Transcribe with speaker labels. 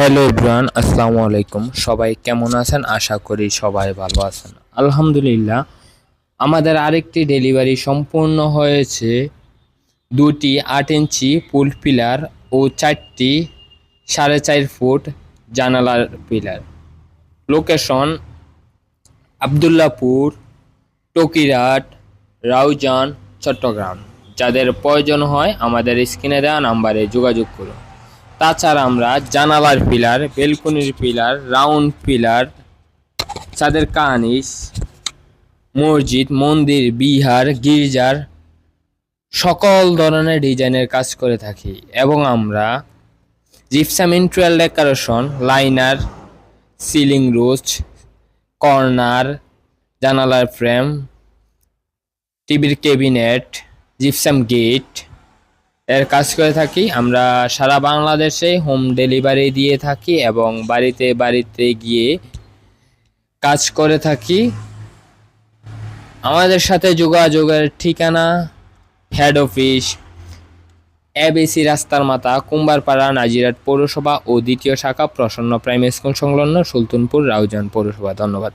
Speaker 1: Hello Ibran আসসালামু আলাইকুম। সবাই কেমন আছেন? আশা করি সবাই ভালো আছেন। আলহামদুলিল্লাহ, আমাদের আরেকটি ডেলিভারি সম্পূর্ণ হয়েছে দুটি আট ইঞ্চি পুল পিলার ও চারটি সাড়ে চার ফুট জানালার পিলার। লোকেশন আবদুল্লাপুর, টকিরাট, রাউজান, চট্টগ্রাম। যাদের প্রয়োজন হয় আমাদের স্ক্রিনে দেওয়া নাম্বারে যোগাযোগ করুন। তাছাড়া আমরা জানালার পিলার, বেলকনির পিলার, রাউন্ড পিলার চাঁদের কানিস মসজিদ, মন্দির, বিহার, গির্জার সকল ধরনের ডিজাইনের কাজ করে থাকি এবং আমরা gypsum ইন্টুয়াল decoration liner ceiling rose corner জানালার ফ্রেম টিভির ক্যাবিনেট জিপসাম গেট এর কাজ করে থাকি। আমরা সারা বাংলাদেশে হোম ডেলিভারি দিয়ে থাকি এবং বাড়িতে বাড়িতে গিয়ে কাজ করে থাকি। আমাদের সাথে যোগাযোগের ঠিকানা হেড অফিস এবিসি রাস্তার মাথা, কুম্বারপাড়া নাজিরাট পৌরসভা ও দ্বিতীয় শাখা প্রসন্ন প্রাইমারি স্কুল সংলগ্ন সুলতানপুর রাউজান পৌরসভা। ধন্যবাদ।